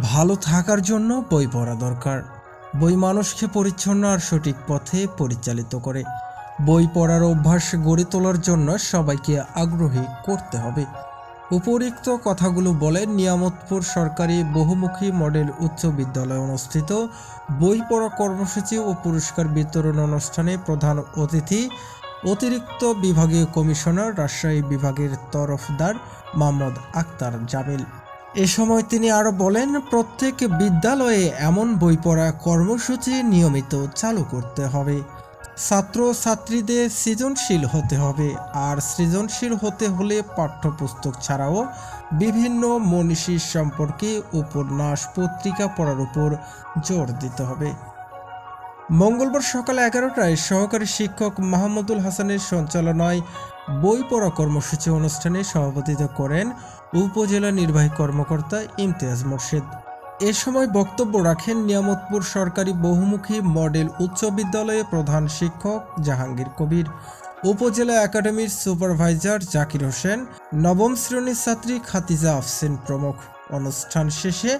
ভালো থাকার জন্য বই পড়া দরকার। বই মানুষকে পরিচ্ছন্ন আর সঠিক পথে পরিচালিত করে। বই পড়ার অভ্যাস গড়ে তোলার জন্য সবাইকে আগ্রহী করতে হবে। উপরিক্ত কথাগুলো বলে নিয়ামতপুর সরকারি বহুমুখী মডেল উচ্চ বিদ্যালয়ে অনুষ্ঠিত বই পড়া কর্মসূচি ও পুরস্কার বিতরণ অনুষ্ঠানে প্রধান অতিথি অতিরিক্ত বিভাগীয় কমিশনার, রাজশাহী বিভাগের তরফদার মোহাম্মদ আক্তার জামিল এ সময় তিনি আরও বলেন, প্রত্যেক বিদ্যালয়ে এমন বই পড়া কর্মসূচি নিয়মিত চালু করতে হবে। ছাত্র ছাত্রীদের সৃজনশীল হতে হবে, আর সৃজনশীল হতে হলে পাঠ্যপুস্তক ছাড়াও বিভিন্ন মনীষীর সম্পর্কে উপন্যাস, পত্রিকা পড়ার উপর জোর দিতে হবে। মঙ্গলবার সকাল এগারোটায় সহকারী শিক্ষক মাহমুদুল হাসানের সঞ্চালনায় বই পড়া কর্মসূচি অনুষ্ঠানে সভাপতিত্ব করেন উপজেলা নির্বাহী কর্মকর্তা ইমতিয়াজ মোর্শেদ। এ সময় বক্তব্য রাখেন নিয়ামতপুর সরকারি বহুমুখী মডেল উচ্চ বিদ্যালয়ে প্রধান শিক্ষক জাহাঙ্গীর কবির, উপজেলা একাডেমির সুপারভাইজার জাকির হোসেন, নবম শ্রেণির ছাত্রী খাতিজা আফসিন প্রমুখ। অনুষ্ঠান শেষে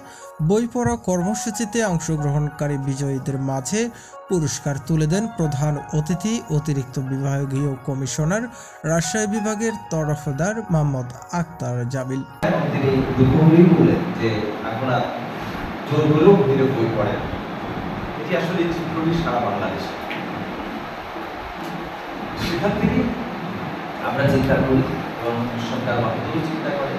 বই পড়া কর্মসূচিতে অংশগ্রহণকারী বিজয়ীদের মাঝে পুরস্কার তুলে দেন প্রধান অতিথি, অতিরিক্ত বিভাগীয় কমিশনার, রাজশাহী বিভাগের তরফদার মোহাম্মদ আক্তার বাংলাদেশে। সেখান থেকে আমরা চিন্তা করি এবং সরকার চিন্তা করে